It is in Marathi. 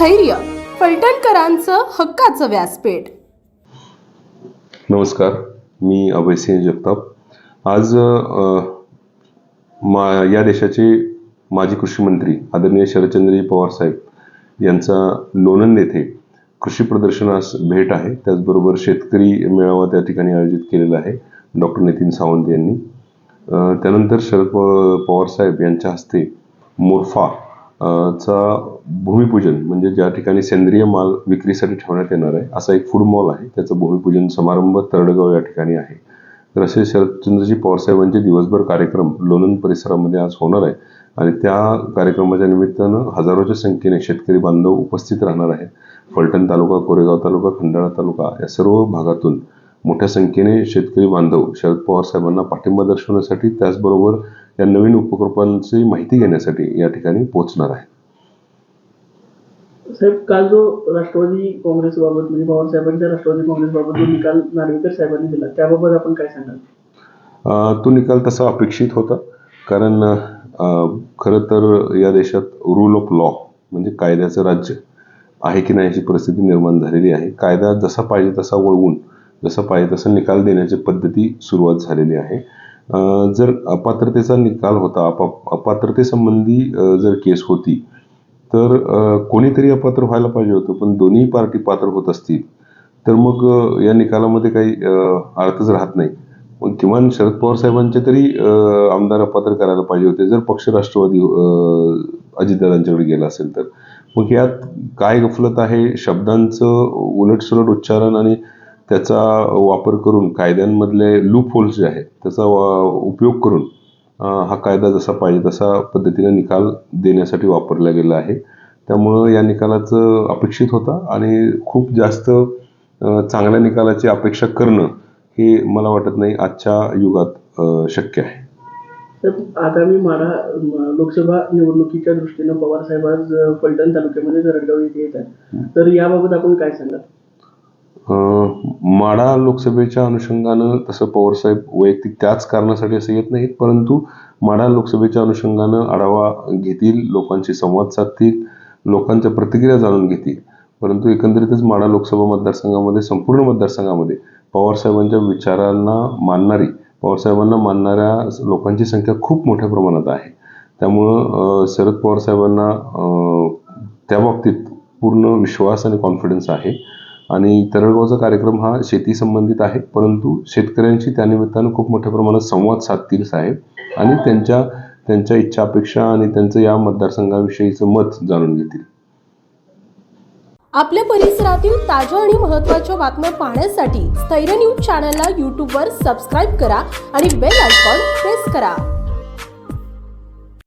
स्थैर्य फलटणकरांचं हक्काचं व्यासपीठ. नमस्कार मी अभयसिंह जगताप. आज मा या देशाचे माजी कृषी मंत्री आदरणीय शरदचंद्रजी पवार साहेब यांचा लोणंद येथे कृषी प्रदर्शनास भेट आहे. त्याचबरोबर शेतकरी मेळावा त्या ठिकाणी आयोजित केलेला आहे डॉक्टर नितीन सावंत यांनी. त्यानंतर शरद प- पवार साहेब यांच्या हस्ते मोरफा चा भूमिपूजन म्हणजे ज्या ठिकाणी सेंद्रिय माल विक्रीसाठी ठेवण्यात येणार आहे असा एक फूड मॉल आहे. त्याचं भूमिपूजन समारंभ तरडगाव या ठिकाणी आहे. तर असे शरदचंद्रजी पवार साहेबांचे दिवसभर कार्यक्रम लोणंद परिसरामध्ये आज होणार आहे. आणि त्या कार्यक्रमाच्या निमित्तानं हजारोच्या संख्येने शेतकरी बांधव उपस्थित राहणार आहेत. फलटण तालुका कोरेगाव तालुका खंडाळा तालुका या सर्व भागातून मोठ्या संख्येने शेतकरी बांधव शरद पवार साहेबांना पाठिंबा दर्शवण्यासाठी त्याचबरोबर या नवीन उपक्रमांची माहिती घेण्यासाठी या ठिकाणी पोहोचणार आहे. साहेब काल जो राष्ट्रवादी काँग्रेसबाबत म्हणजे पवार साहेबांच्या राष्ट्रवादी काँग्रेसबाबत जो निकाल नार्वेकर साहेबांनी दिला त्याबाबत आपण काय सांगाल? तो निकाल तसा अपेक्षित होता कारण खरं तर या देशात रूल ऑफ लॉ म्हणजे कायद्याचं राज्य आहे की नाही याची परिस्थिती निर्माण झालेली आहे. कायदा जसा पाहिजे तसा वळवून जसा पाहिजे तसा निकाल देण्याची पद्धती सुरुवात झालेली आहे. जर अपात्रतेचा निकाल होता अपा अपात्रतेसंबंधी जर केस होती तर कोणीतरी अपात्र व्हायला पाहिजे होतं पण दोन्ही पार्टी पात्र होत असतील तर मग या निकालामध्ये काही अर्थच राहत नाही. मग किमान शरद पवार साहेबांचे तरी आमदार अपात्र करायला पाहिजे होते. जर पक्ष राष्ट्रवादी अजित अजितदादांच्याकडे गेला असेल तर. मग यात काय गफलत आहे? शब्दांचं उलटसुलट उच्चारण आणि त्याचा वापर करून कायद्यांमधले लूप होल्स जे आहेत त्याचा वा- उपयोग करून हा कायदा जसा पाहिजे तसा पद्धतीने निकाल देण्यासाठी वापरला गेला आहे. त्यामुळं या निकालाचं अपेक्षित होता आणि खूप जास्त चांगल्या निकालाची अपेक्षा करणं हे मला वाटत नाही आजच्या युगात शक्य आहे. तर आगामी मारा लोकसभा निवडणुकीच्या दृष्टीनं पवार साहेब आज अ, फलटण तालुक्यामध्ये जरडगाव येथे येत आहेत तर याबाबत आपण काय सांगाल? माढा लोकसभेच्या अनुषंगानं तसं पवारसाहेब वैयक्तिक त्याच कारणासाठी असं येत नाहीत परंतु माढा लोकसभेच्या अनुषंगानं आढावा घेतील लोकांशी संवाद साधतील लोकांच्या प्रतिक्रिया जाणून घेतील. परंतु एकंदरीतच माढा लोकसभा मतदारसंघामध्ये संपूर्ण मतदारसंघामध्ये पवारसाहेबांच्या विचारांना मानणारी पवारसाहेबांना मानणाऱ्या लोकांची संख्या खूप मोठ्या प्रमाणात आहे. त्यामुळं शरद पवारसाहेबांना त्या बाबतीत पूर्ण विश्वास आणि कॉन्फिडन्स आहे. आणि तरळगावचा कार्यक्रम हा शेती संबंधित आहे. परंतु शेतकऱ्यांशी त्यानिमित्तानं खूप मोठ्या प्रमाणात संवाद साधतील साहेब आणि त्यांच्या त्यांच्या इच्छा अपेक्षा आणि त्यांचं या मतदारसंघाविषयीचं मत जाणून घेतील. आपल्या परिसरातील ताज्या आणि महत्त्वाच्या बातम्या पाहण्यासाठी स्थैर्य न्यूज चॅनलला यूट्यूबवर सबस्क्राईब करा आणि बेल आयकॉन प्रेस करा.